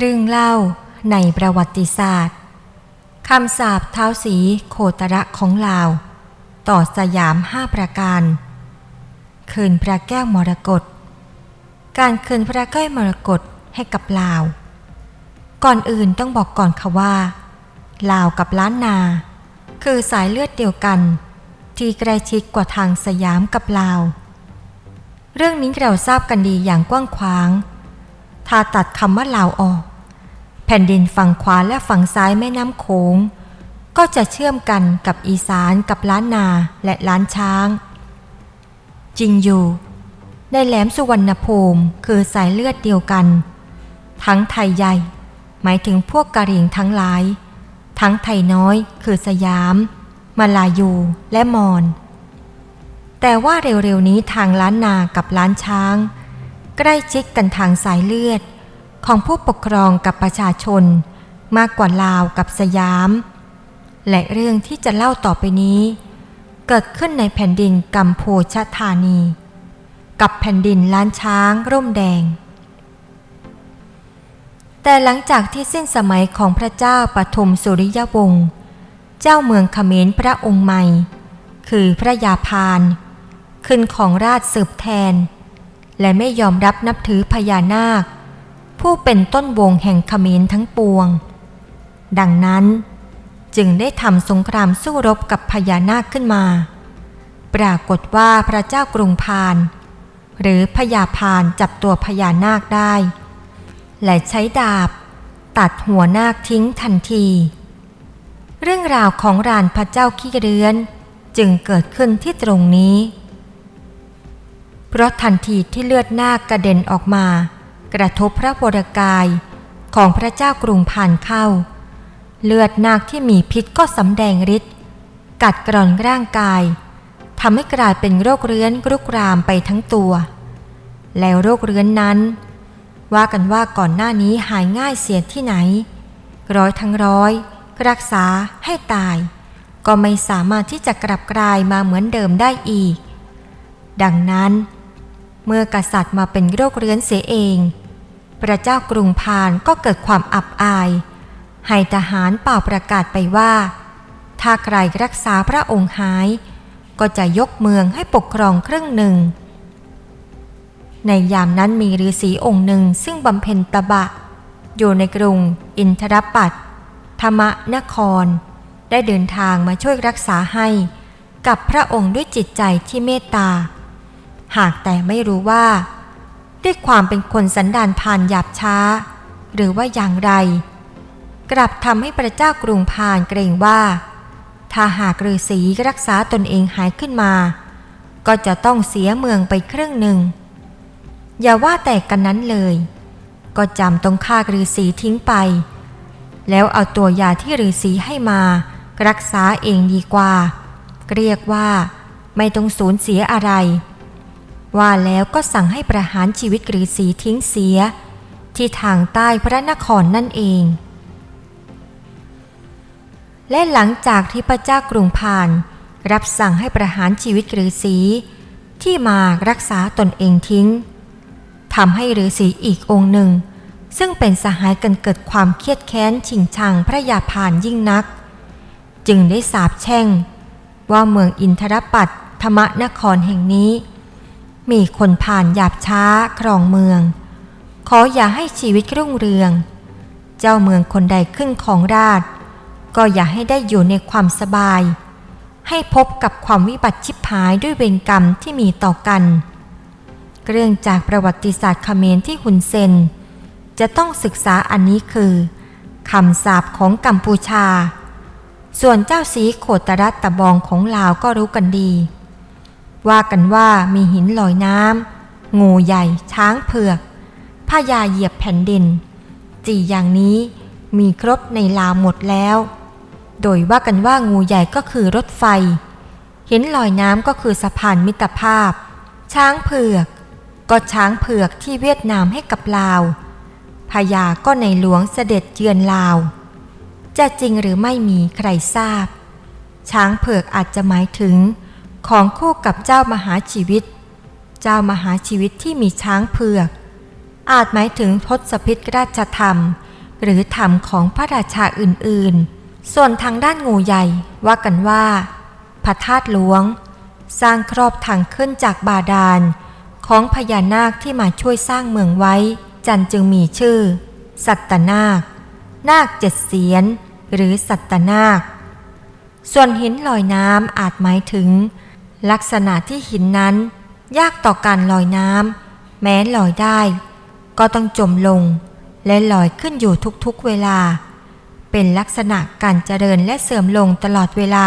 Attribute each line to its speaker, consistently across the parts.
Speaker 1: เรื่องเล่าในประวัติศาสตร์คำสาปเท้าสีโคตระของลาว ต่อสยามห้าประการ คืนพระแก้วมรกตการคืนพระแก้วมรกตให้กับลาว ก่อนอื่นต้องบอกก่อนค่ะว่า ลาวกับล้านนา คือสายเลือดเดียวกัน ที่ใกล้ชิดกว่าทางสยามกับลาว เรื่องนี้เราทราบกันดีอย่างกว้างขวาง ถ้าตัดคำว่าลาวออก แผ่นดินฝั่งขวาและฝั่งซ้ายแม่น้ำโขง ก็จะเชื่อมกันกับอีสานกับล้านนาและล้านช้าง จริงอยู่ ในแหลมสุวรรณภูมิคือสายเลือดเดียวกัน ทั้งไทยใหญ่ หมายถึงพวกกะเหรี่ยงทั้งหลาย ทั้งไทยน้อยคือสยามมาลายูและมอญแต่ว่าเร็วๆนี้ทางล้านนากับล้านช้าง ใกล้ชิดกันทางสายเลือด ของผู้ปกครองกับประชาชน มากกว่าลาวกับสยาม และเรื่องที่จะเล่าต่อไปนี้ เกิดขึ้นในแผ่นดินกัมพูชาธานี กับแผ่นดินล้านช้างร่มแดง แต่หลังจากที่สิ้นสมัยของพระเจ้าปฐมสุริยวงศ์เจ้าเมืองขเขมรพระองค์ใหม่ คือพระยาพาน ขึ้นของราชสืบแทน และไม่ยอมรับนับถือพญานาค ผู้เป็นต้นวงแห่งเขมรทั้งปวง ดังนั้นจึงได้ทำสงครามสู้รบกับพญานาคขึ้นมา ปรากฏว่าพระเจ้ากรุงพาน หรือพญาพานจับตัวพญานาคได้ และใช้ดาบ ตัดหัวนาคทิ้งทันที เรื่องราวของรานพระเจ้าขี้เรือนจึงเกิดขึ้นที่ตรงนี้ เพราะทันทีที่เลือดนาคกระเด็นออกมา กระทบพระวรกายของพระเจ้ากรุงพานเข้า เลือดนาคที่มีพิษก็สำแดงฤทธิ์กัดกร่อนร่างกายทำให้กลายเป็นโรคเรื้อนรุกรามไปทั้งตัว แล้วโรคเรื้อนนั้น ว่ากันว่าก่อนหน้านี้หายง่ายเสียที่ไหน ร้อยทั้งร้อย รักษาให้ตาย ก็ไม่สามารถที่จะกลับกลายมาเหมือนเดิมได้อีก ดังนั้น เมื่อกษัตริย์มาเป็นโรคเรื้อนเสียเอง พระเจ้ากรุงพานก็เกิดความอับอาย ให้ทหารเป่าประกาศไปว่า ถ้าใครรักษาพระองค์หาย ก็จะยกเมืองให้ปกครองครึ่งหนึ่ง ในยามนั้นมีฤาษีองค์หนึ่งซึ่งบำเพ็ญตบะ อยู่ในกรุง อินทรปัตธรรมนคร ได้เดินทางมาช่วยรักษาให้ กับพระองค์ด้วยจิตใจที่เมตตา หากแต่ไม่รู้ว่า ด้วยความเป็นคนสันดานพานหยาบช้า หรือว่าอย่างไร กลับทำให้พระเจ้ากรุงพานเกรงว่า ถ้าหากฤาษีรักษาตนเองหายขึ้นมา ก็จะต้องเสียเมืองไปครึ่งหนึ่ง อย่าว่าแต่กันนั้นเลย ก็จำต้องฆ่าฤาษีทิ้งไป แล้วเอาตัวยาที่ฤาษีให้มา รักษาเองดีกว่า เรียกว่าไม่ต้องสูญเสียอะไร ว่าแล้วก็สั่งให้ประหารชีวิตฤาษีทิ้งเสีย ที่ทางใต้พระนครนั่นเอง และหลังจากที่พระเจ้ากรุงพาน รับสั่งให้ประหารชีวิตฤาษีที่มารักษาตนเองทิ้งทำให้ฤาษีอีกองค์หนึ่ง ซึ่งเป็นสหายกันเกิดความเครียดแค้นชิงชังพระยาพานยิ่งนัก จึงได้สาบแช่ง ว่าเมืองอินทรปัตธรรมนครแห่งนี้ มีคนผ่านหยาบช้าครองเมือง ขออย่าให้ชีวิตรุ่งเรือง เจ้าเมืองคนใดขึ้นของราช ก็อย่าให้ได้อยู่ในความสบาย ให้พบกับความวิบัติชิบหายด้วยเวรกรรมที่มีต่อกัน เรื่องจากประวัติศาสตร์เขมรที่หุนเซน จะต้องศึกษาอันนี้คือคำสาปของกัมพูชา ส่วนเจ้าสีโขตรัตตะบองของลาวก็รู้กันดี ว่ากันว่ามีหินลอยน้ำงูใหญ่ ช้างเผือกพญาเหยียบแผ่นดินจีอย่างนี้มีครบในลาวหมดแล้ว โดยว่ากันว่างูใหญ่ก็คือรถไฟหินลอยน้ำก็คือสะพานมิตรภาพ ช้างเผือก ก็ช้างเผือกที่เวียดนามให้กับลาวพญาก็ในหลวงเสด็จเยือนลาว จะจริงหรือไม่มีใครทราบ ช้างเผือกอาจจะหมายถึง ของคู่กับเจ้ามหาชีวิต เจ้ามหาชีวิตที่มีช้างเผือก อาจหมายถึงทศพิษราชธรรม หรือธรรมของพระราชาอื่นๆ ส่วนทางด้านงูใหญ่ว่ากันว่าพระธาตุหลวง สร้างครอบทางขึ้นจากบาดาล ของพญานาคที่มาช่วยสร้างเมืองไว้ จันจึงมีชื่อ สัตตนาค นาคเจ็ดเสียน หรือสัตตนาค ส่วนหินลอยน้ำอาจหมายถึง ลักษณะที่หินนั้นยากต่อการลอยน้ำแม้ลอยได้ ก็ต้องจมลง และลอยขึ้นอยู่ทุกๆเวลา เป็นลักษณะการเจริญและเสื่อมลงตลอดเวลา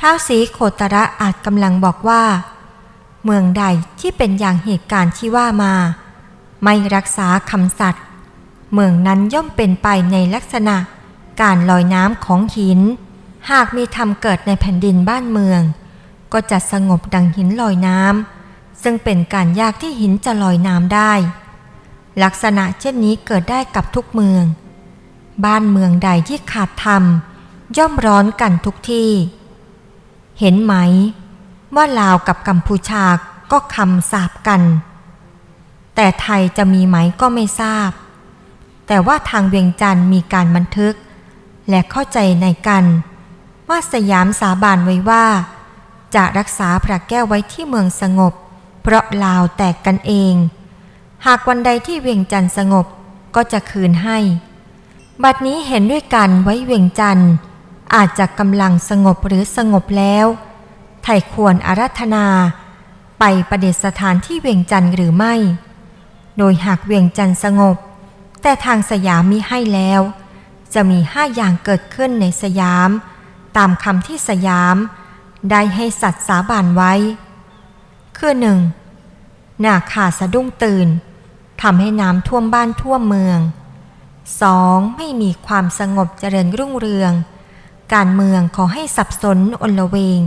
Speaker 1: ท้าวสีโคตระอาจกำลังบอกว่า เมืองใดที่เป็นอย่างเหตุการณ์ที่ว่ามา ไม่รักษาคำสัตย์เมืองนั้นย่อมเป็นไปในลักษณะการลอยน้ำของหิน หากมีธรรมเกิดในแผ่นดินบ้านเมือง ก็จะสงบดังหินลอยน้ำซึ่งเป็นการยากที่หินจะลอยน้ำได้ ลักษณะเช่นนี้เกิดได้กับทุกเมือง บ้านเมืองใดที่ขาดธรรม ย่อมร้อนกันทุกที่ เห็นไหม ว่าลาวกับกัมพูชาก็คำสาบกัน แต่ไทยจะมีไหมก็ไม่ทราบ แต่ว่าทางเวียงจันทร์มีการบันทึก และเข้าใจในกัน ว่าสยามสาบานไว้ว่า จะรักษาพระแก้วไว้ที่เมืองสงบ เพราะลาวแตกกันเอง หากวันใดที่เวียงจันทร์สงบก็จะคืนให้ บัดนี้เห็นด้วยกันไว้เวียงจันทร์อาจจะกำลังสงบหรือสงบแล้วไทยควรอารัธนา ไปประเดสถานที่เวียงจันทร์หรือไม่ โดยหากเวียงจันทร์สงบ แต่ทางสยามมีให้แล้ว จะมีห้าอย่างเกิดขึ้นในสยาม ตามคำที่สยาม ได้ให้สัตว์สาบานไว้ คือหนึ่งหนาขาสะดุ้งตื่นทำให้น้ำท่วมบ้านท่วมเมือง 2. ไม่มีความสงบเจริญรุ่งเรือง การเมืองขอให้สับสนอนละเวง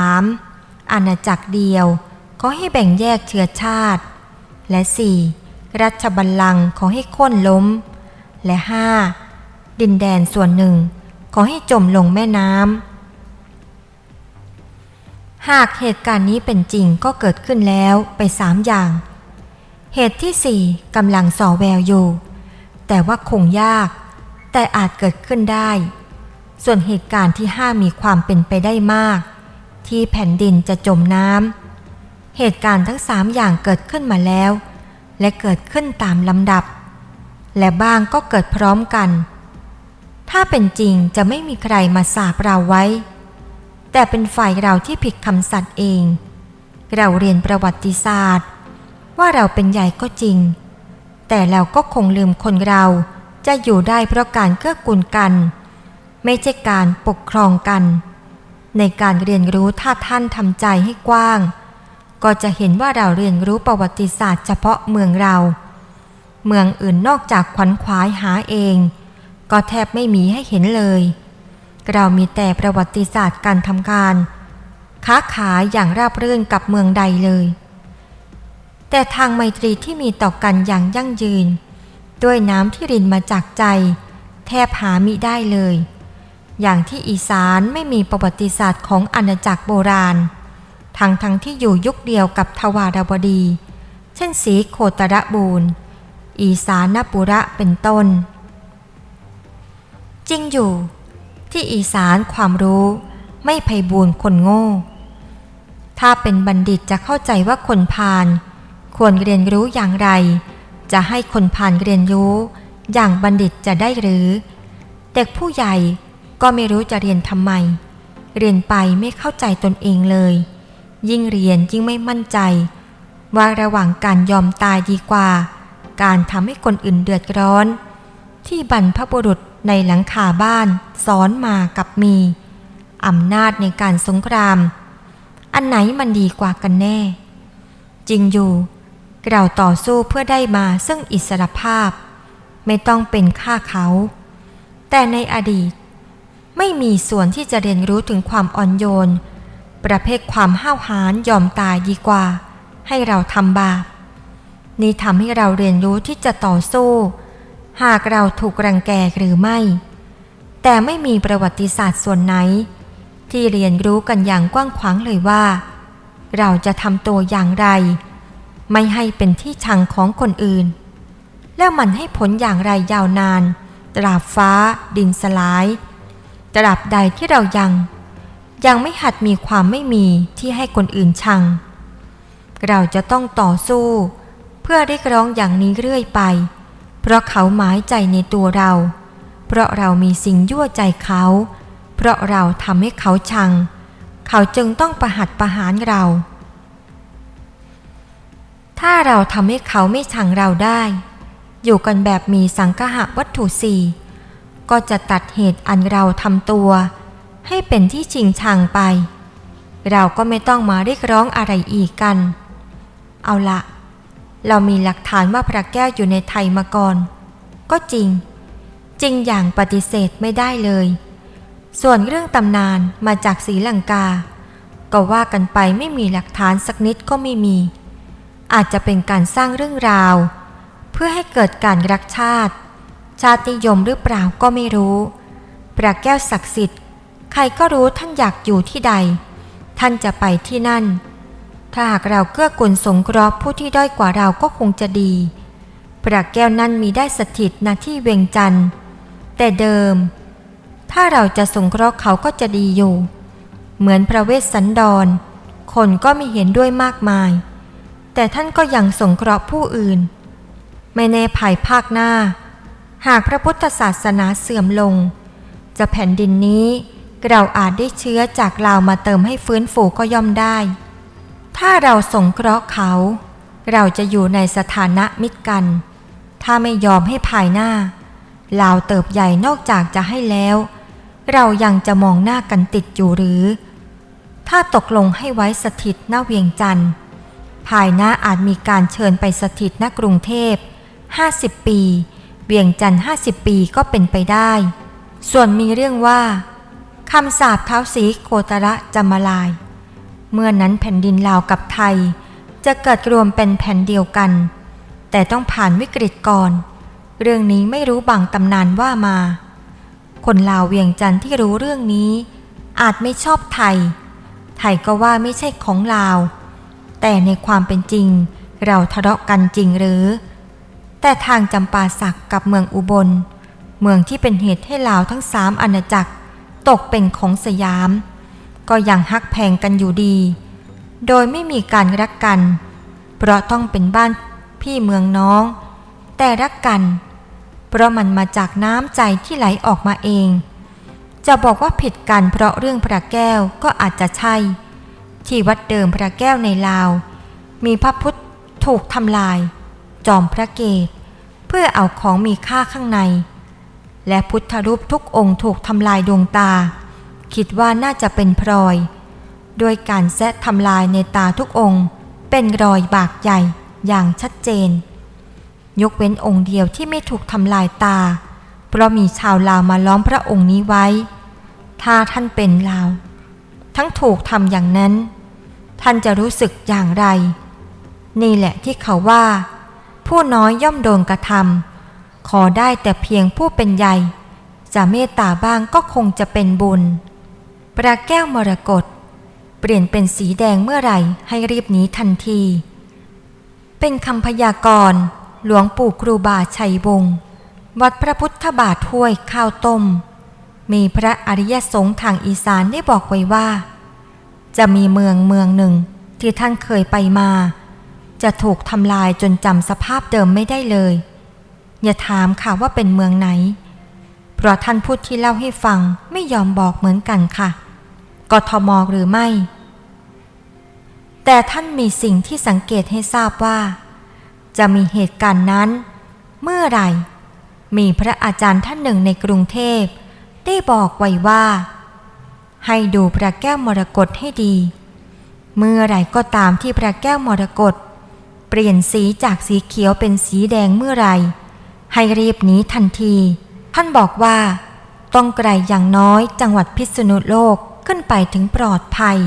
Speaker 1: 3. อาณาจักรเดียวขอให้แบ่งแยกเชื้อชาติ และ 4. รัชบัลลังก์ขอให้โค่นล้ม และ 5. ดินแดนส่วนหนึ่ง ขอให้จมลงแม่น้ำ หากเหตุการณ์นี้เป็นจริงก็เกิดขึ้นแล้วไปสามอย่าง เหตุที่สี่กำลังส่อแววอยู่ แต่ว่าคงยาก แต่อาจเกิดขึ้นได้ ส่วนเหตุการณ์ที่ห้ามีความเป็นไปได้มาก ที่แผ่นดินจะจมน้ำเหตุการณ์ทั้งสามอย่างเกิดขึ้นมาแล้ว และเกิดขึ้นตามลำดับ และบ้างก็เกิดพร้อมกัน ถ้าเป็นจริงจะไม่มีใครมาสาบเราไว้ แต่เป็นฝ่ายเราที่ผิดคำสัตย์เอง เราเรียนประวัติศาสตร์ ว่าเราเป็นใหญ่ก็จริง แต่เราก็คงลืมคนเราจะอยู่ได้เพราะการเกื้อกูลกัน ไม่ใช่การปกครองกัน ในการเรียนรู้ถ้าท่านทำใจให้กว้าง ก็จะเห็นว่าเราเรียนรู้ประวัติศาสตร์เฉพาะเมืองเรา เมืองอื่นนอกจากขวัญขวายหาเอง ก็แทบไม่มีให้เห็นเลย เรามีแต่ประวัติศาสตร์การทำการ ค้าขายอย่างราบรื่นกับเมืองใดเลย แต่ทางไมตรีที่มีต่อกันอย่างยั่งยืน ด้วยน้ำที่รินมาจากใจ แทบหามิได้เลย อย่างที่อีสานไม่มีประวัติศาสตร์ของอาณาจักรโบราณ ทั้งทั้งที่อยู่ยุคเดียวกับทวารวดี เช่นสีโคตรบูรณ์อีสานปุระเป็นต้น จริงอยู่ ที่อีสานความรู้ไม่ไพบูรคนโง่ ถ้าเป็นบัณฑิตจะเข้าใจว่าคนพาลควรเรียนรู้อย่างไร จะให้คนพาลเรียนรู้อย่างบัณฑิตจะได้หรือ เด็กผู้ใหญ่ก็ไม่รู้จะเรียนทำไม เรียนไปไม่เข้าใจตนเองเลย ยิ่งเรียนยิ่งไม่มั่นใจ ว่าระหว่างการยอมตายดีกว่า การทำให้คนอื่นเดือดร้อน ที่บรรพบุรุษ ในหลังคาบ้านสอนมากับมีอำนาจในการสงคราม อันไหนมันดีกว่ากันแน่ จริงอยู่เราต่อสู้เพื่อได้มาซึ่งอิสรภาพ ไม่ต้องเป็นข้าเขา แต่ในอดีต ไม่มีส่วนที่จะเรียนรู้ถึงความอ่อนโยน ประเภทความห้าวหาญยอมตายดีกว่า ให้เราทำบาป นี่ทำให้เราเรียนรู้ที่จะต่อสู้ หากเราถูกรังแกหรือไม่ แต่ไม่มีประวัติศาสตร์ส่วนไหน ที่เรียนรู้กันอย่างกว้างขวางเลยว่า เราจะทำตัวอย่างไร ไม่ให้เป็นที่ชังของคนอื่น แล้วมันให้ผลอย่างไรยาวนาน ตราบฟ้า ดินสลาย ตราบใดที่เรายัง ยังไม่หัดมีความไม่มีที่ให้คนอื่นชัง เราจะต้องต่อสู้ เพื่อเรียกร้องอย่างนี้เรื่อยไป เพราะเขาหมายใจในตัวเรา เพราะเรามีสิ่งยั่วใจเขา เพราะเราทำให้เขาชัง เขาจึงต้องประหัดประหารเรา ถ้าเราทำให้เขาไม่ชังเราได้ อยู่กันแบบมีสังคหะวัตถุสี่ก็จะตัดเหตุอันเราทำตัว ให้เป็นที่ชิงชังไป เราก็ไม่ต้องมาเรียกร้องอะไรอีกกัน เอาละ เรามีหลักฐานว่าพระแก้วอยู่ในไทยมาก่อน ก็จริง จริงอย่างปฏิเสธไม่ได้เลย ส่วนเรื่องตำนานมาจากศรีลังกา ก็ว่ากันไปไม่มีหลักฐานสักนิดก็ไม่มี อาจจะเป็นการสร้างเรื่องราว เพื่อให้เกิดการรักชาติ ชาตินิยมหรือเปล่าก็ไม่รู้พระแก้วศักดิ์สิทธิ์ ใครก็รู้ท่านอยากอยู่ที่ใด ท่านจะไปที่นั่น ถ้าหากเราเกื้อกูลสงเคราะห์ผู้ที่ด้อยกว่าเราก็คงจะดี พระแก้วนั้นมีได้สถิตณที่เวียงจันทร์แต่เดิม ถ้าเราจะสงเคราะห์เขาก็จะดีอยู่ เหมือนพระเวสสันดร คนก็มีเห็นด้วยมากมาย แต่ท่านก็ยังสงเคราะห์ผู้อื่น ไม่แน่ภายภาคหน้า หากพระพุทธศาสนาเสื่อมลง จะแผ่นดินนี้เราอาจได้เชื้อจากลาวมาเติมให้ฟื้นฟูก็ย่อมได้ ถ้าเราสงเคราะห์เขา เราจะอยู่ในสถานะมิตรกัน ถ้าไม่ยอมให้ภายหน้าลาวเติบใหญ่นอกจากจะให้แล้ว เรายังจะมองหน้ากันติดอยู่หรือ ถ้าตกลงให้ไว้สถิตณเวียงจันทร์ภายหน้าอาจมีการเชิญไปสถิตณกรุงเทพ 50 ปี เวียงจันทร์50 ปีก็เป็นไปได้ ส่วนมีเรื่องว่าคำสาปเท้าสีโคตระจะมาลาย เมื่อนั้นแผ่นดินลาวกับไทย จะเกิดรวมเป็นแผ่นเดียวกัน แต่ต้องผ่านวิกฤตก่อน เรื่องนี้ไม่รู้บางตำนานว่ามา คนลาวเวียงจันทร์ที่รู้เรื่องนี้ อาจไม่ชอบไทย ไทยก็ว่าไม่ใช่ของลาว แต่ในความเป็นจริง เราทะเลาะกันจริงหรือ แต่ทางจำปาสักกับเมืองอุบล เมืองที่เป็นเหตุให้ลาวทั้งสามอาณาจักร ตกเป็นของสยาม ก็ยังฮักแพงกันอยู่ดี โดยไม่มีการรักกัน เพราะต้องเป็นบ้านพี่เมืองน้อง แต่รักกัน เพราะมันมาจากน้ำใจที่ไหลออกมาเอง จะบอกว่าผิดกันเพราะเรื่องพระแก้วก็อาจจะใช่ ที่วัดเดิมพระแก้วในลาว มีพระพุทธถูกทำลาย จอมพระเกศเพื่อเอาของมีค่าข้างใน และพุทธรูปทุกองค์ถูกทำลายดวงตา คิดว่าน่าจะเป็นพลอยโดยการแซะทำลายในตาทุกองค์ เป็นรอยบากใหญ่อย่างชัดเจน ยกเว้นองค์เดียวที่ไม่ถูกทำลายตา เพราะมีชาวลาวมาล้อมพระองค์นี้ไว้ ถ้าท่านเป็นลาว ทั้งถูกทำอย่างนั้น ท่านจะรู้สึกอย่างไร นี่แหละที่เขาว่า ผู้น้อยย่อมโดนกระทำขอได้แต่เพียงผู้เป็นใหญ่ จะเมตตาบ้างก็คงจะเป็นบุญ ปลาแก้วมรกตเปลี่ยนเป็นสีแดงเมื่อไหร่ให้รีบหนีทันที เป็นคำพยากรณ์หลวงปู่ครูบาชัยวงศ์วัดพระพุทธบาทห้วยข้าวต้ม มีพระอริยสงฆ์ทางอีสานได้บอกไว้ว่า จะมีเมืองเมืองหนึ่งที่ท่านเคยไปมา จะถูกทำลายจนจำสภาพเดิมไม่ได้เลย อย่าถามค่ะว่าเป็นเมืองไหน เพราะท่านพูดที่เล่าให้ฟังไม่ยอมบอกเหมือนกันค่ะ กทมหรือไม่ แต่ท่านมีสิ่งที่สังเกตให้ทราบว่า จะมีเหตุการณ์นั้น เมื่อไหร่ มีพระอาจารย์ท่านหนึ่งในกรุงเทพ ได้บอกไว้ว่า ให้ดูพระแก้วมรกตให้ดี เมื่อไหร่ก็ตามที่พระแก้วมรกตเปลี่ยนสีจากสีเขียวเป็นสีแดงเมื่อไหร่ให้รีบหนีทันที ท่านบอกว่า ต้องไกลอย่างน้อยจังหวัดพิษณุโลก ขึ้นไปถึงปลอดภัย